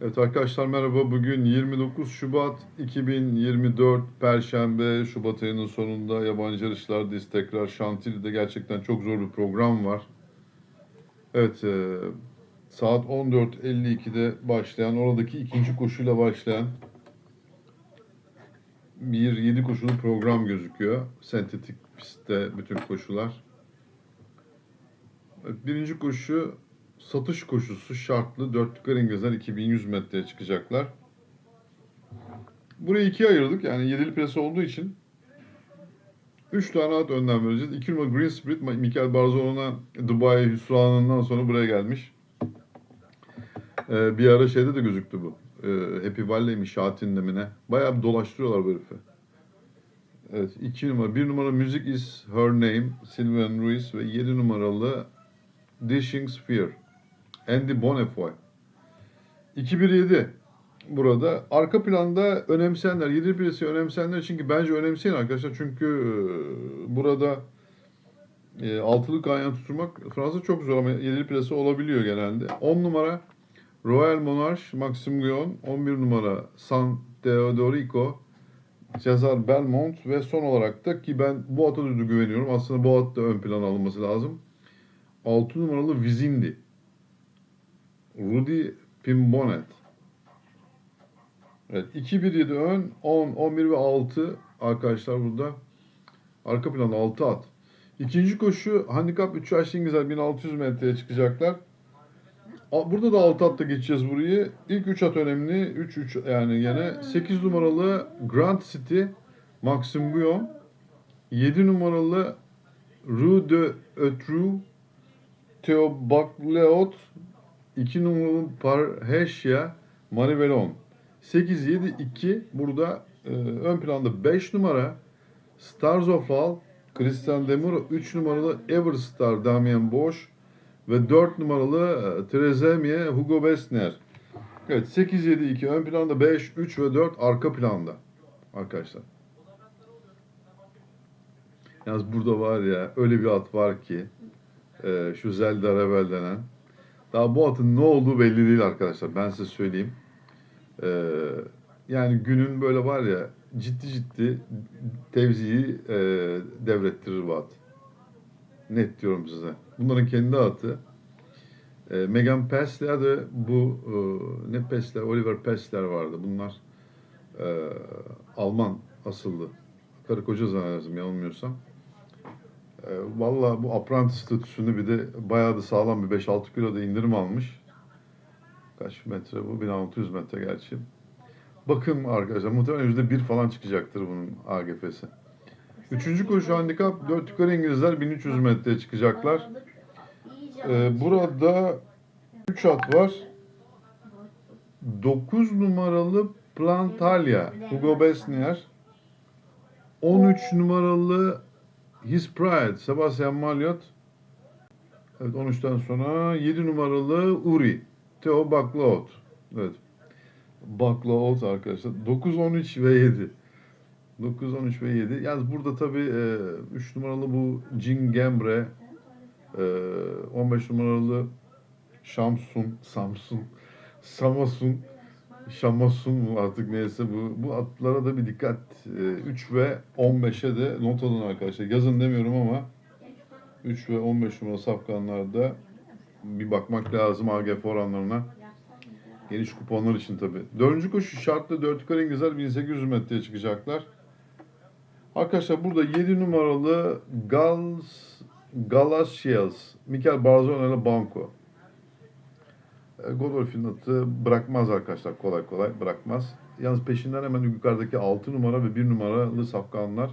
Evet arkadaşlar merhaba. Bugün 29 Şubat 2024 Perşembe. Şubat ayının sonunda yabancı yarışlardayız. Tekrar Şantili'de gerçekten çok zor bir program var. Evet e, saat 14.52'de başlayan oradaki ikinci koşuyla başlayan bir 7 koşulu program gözüküyor. Sentetik pistte bütün koşular. Birinci koşu satış koşusu şartlı dörtlükler İngilizler 2100 metreye çıkacaklar. Burayı ikiye ayırdık yani yedili plase olduğu için 3 tane at önden vereceğiz. 2 numara Green Spirit, Mikel Barzon'a Dubai hüsranından sonra buraya gelmiş. Ee, bir ara şeyde de gözüktü bu. Ee, Happy Valley mi, Şatin'de mi ne? Bayağı bir dolaştırıyorlar bu herifi. Evet, 2 numara. 1 numara Music is Her Name, Sylvain Ruiz ve 7 numaralı Dishing Sphere. Andy Bonnefoy. 2-1-7 burada. Arka planda önemseyenler, 7 birisi önemseyenler çünkü bence önemseyin arkadaşlar. Çünkü e, burada e, altılı kaynağı tutturmak Fransa çok zor ama 7 plase olabiliyor genelde. 10 numara Royal Monarch Maxim Guyon, 11 numara San Teodorico, Cesar Belmont ve son olarak da ki ben bu ata güveniyorum. Aslında bu at da ön plana alınması lazım. 6 numaralı Vizindi. Rudy Pimbonet. Evet 2-1-7 ön 10, 11 ve 6 arkadaşlar burada. Arka planda 6 at. İkinci koşu handikap 3 yaşlı İngilizler 1600 metreye çıkacaklar. Burada da 6 atla geçeceğiz burayı. İlk 3 at önemli. 3-3 yani yine. 8 numaralı Grand City Maxim Guillaume. 7 numaralı Rue de Etrou Theo Bakleot 2 numaralı Parhesia Marivelon 8-7-2 burada e, ön planda 5 numara Stars of All Christian Demuro 3 numaralı Everstar Damien Bosch ve 4 numaralı e, Trezemie Hugo Westner. Evet 8-7-2 ön planda 5, 3 ve 4 arka planda arkadaşlar. Yalnız burada var ya öyle bir at var ki e, şu Zelda Rebel denen. Daha bu atın ne olduğu belli değil arkadaşlar. Ben size söyleyeyim. E, yani günün böyle var ya ciddi ciddi tevziyi e, devrettirir bu at. Net diyorum size. Bunların kendi atı. E, Megan Pestler de bu e, ne Pestler, Oliver Pestler vardı. Bunlar e, Alman asıllı. Karı koca zannedersem yanılmıyorsam. E, Valla bu apprentice statüsünü bir de bayağı da sağlam bir 5-6 kilo da indirim almış. Kaç metre bu? 1600 metre gerçi. Bakın arkadaşlar muhtemelen yüzde bir falan çıkacaktır bunun AGF'si. Üçüncü koşu handikap 4 yukarı İngilizler 1300 metreye çıkacaklar. Ee, burada 3 at var. 9 numaralı Plantalia Hugo Besnier. 13 numaralı His Pride Sebastian Maliot. Evet 13'ten sonra 7 numaralı Uri Theo Baklaot. Evet. Baklaot arkadaşlar. 9, 13 ve 7. 9, 13 ve 7. Yalnız burada tabii 3 numaralı bu Jin Gembre, e, 15 numaralı Şamsun, Samsun, Samasun, Şamasun mu artık neyse bu. Bu atlara da bir dikkat. E, 3 ve 15'e de not alın arkadaşlar. Yazın demiyorum ama 3 ve 15 numaralı safkanlarda bir bakmak lazım AGF oranlarına. Geniş kuponlar için tabii. Dördüncü koşu şartlı 4 yukarı İngilizler 1800 metreye çıkacaklar. Arkadaşlar burada 7 numaralı Gals, Galashiels, Mikel Barzona ile Banco. E, Godolphin atı bırakmaz arkadaşlar kolay kolay bırakmaz. Yalnız peşinden hemen yukarıdaki 6 numara ve 1 numaralı safkanlar.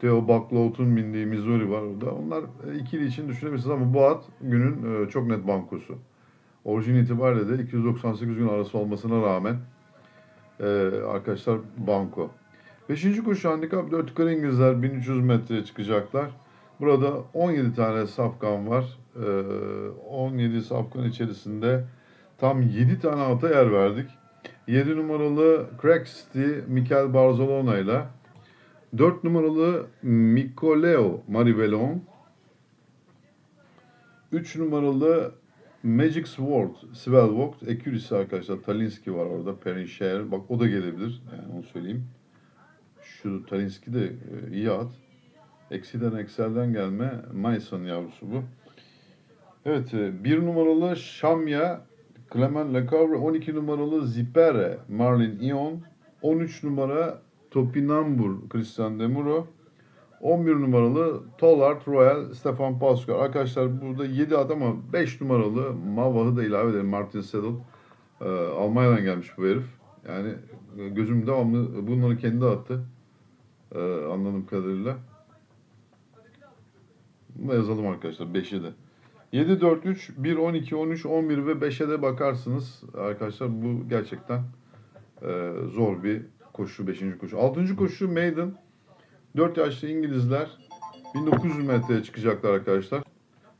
Theo Baklaut'un bindiği Missouri var orada. Onlar e, ikili için düşünebilirsiniz ama bu at günün e, çok net bankosu. Orijin itibariyle de 298 gün arası olmasına rağmen arkadaşlar banko. Beşinci koşu handikap 4 yukarı İngilizler 1300 metreye çıkacaklar. Burada 17 tane safkan var. E, 17 safkan içerisinde tam 7 tane ata yer verdik. 7 numaralı Crack City Mikel Barzalona ile 4 numaralı Mikoleo Marivelon 3 numaralı Magic Sword, Svelvogt, Accuracy arkadaşlar. Talinski var orada. Perishare. Bak o da gelebilir. Yani onu söyleyeyim. Şu Talinski de e, iyi at. Eksiden Excel'den gelme Mason yavrusu bu. Evet, e, bir numaralı Şamya, Clement Lecavre, 12 numaralı Zipere, Marlin Ion, 13 numara Topinambur, Christian Demuro, 11 numaralı Tollard Royal, Stefan Pascal. Arkadaşlar burada 7 at ama 5 numaralı Mavah'ı da ilave edelim. Martin Sedel. Ee, Almanya'dan gelmiş bu herif. Yani e, gözüm devamlı bunları kendi attı. Ee, anladığım kadarıyla. Bunu da yazalım arkadaşlar 5'i de. 7, 4, 3, 1, 12, 13, 11 ve 5'e de bakarsınız. Arkadaşlar bu gerçekten e, zor bir koşu. 5. koşu. 6. koşu Maiden. 4 yaşlı İngilizler 1900 metreye çıkacaklar arkadaşlar.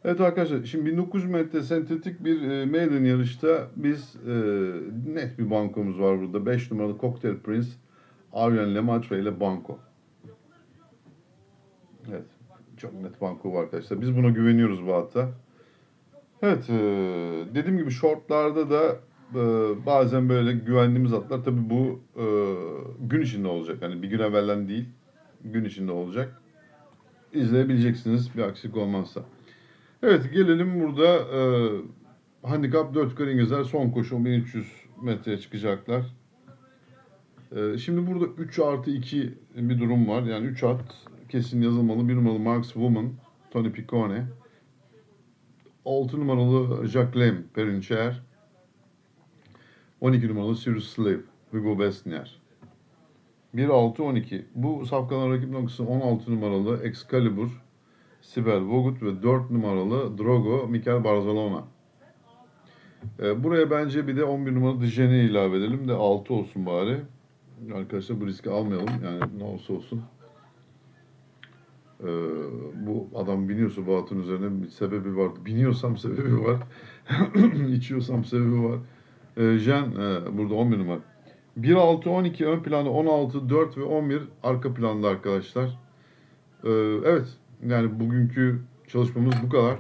Evet arkadaşlar şimdi 1900 metre sentetik bir e, maiden yarışta biz e, net bir bankomuz var burada. 5 numaralı Cocktail Prince Arjen Lemaitre ile banko. Evet çok net banko var arkadaşlar. Biz buna güveniyoruz bu hatta. Evet e, dediğim gibi shortlarda da e, bazen böyle güvendiğimiz atlar tabi bu e, gün içinde olacak. Yani bir gün evvelden değil gün içinde olacak. İzleyebileceksiniz bir aksilik olmazsa. Evet gelelim burada e, handikap 4 yukarı İngilizler son koşu 1300 metreye çıkacaklar. E, şimdi burada 3 artı 2 bir durum var. Yani 3 at kesin yazılmalı. 1 numaralı Marks Woman, Tony Piccone. 6 numaralı Jacques Lem, Perincher. 12 numaralı Sirius Slave, Hugo Besnier. 1-6-12. Bu safkanın rakip noktası 16 numaralı Excalibur, Sibel Vogut ve 4 numaralı Drogo, Mikel Barzalona. Ee, buraya bence bir de 11 numaralı Dijene ilave edelim de 6 olsun bari. Arkadaşlar bu riski almayalım. Yani ne olsa olsun. Ee, bu adam biniyorsa bu atın üzerine bir sebebi var. Biniyorsam sebebi var. İçiyorsam sebebi var. Ee, Jen e, burada 11 numara. 1, 6, 12 ön planda, 16, 4 ve 11 arka planda arkadaşlar. Ee, evet, yani bugünkü çalışmamız bu kadar.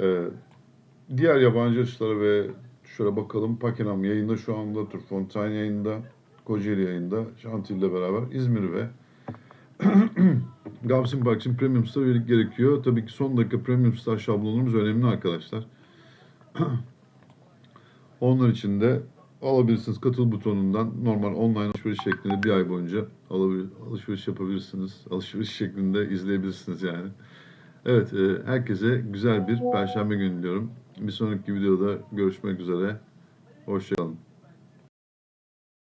Ee, diğer yabancı yarışlara ve şöyle bakalım. Pakenham yayında şu anda, Turfontaine yayında, Kocaeli yayında, Şantil ile beraber İzmir ve Gavsin Park için Premium Star üyelik gerekiyor. Tabii ki son dakika Premium Star şablonumuz önemli arkadaşlar. Onlar için de alabilirsiniz katıl butonundan normal online alışveriş şeklinde bir ay boyunca alışveriş yapabilirsiniz. Alışveriş şeklinde izleyebilirsiniz yani. Evet, e, herkese güzel bir perşembe günü diliyorum. Bir sonraki videoda görüşmek üzere. Hoşçakalın.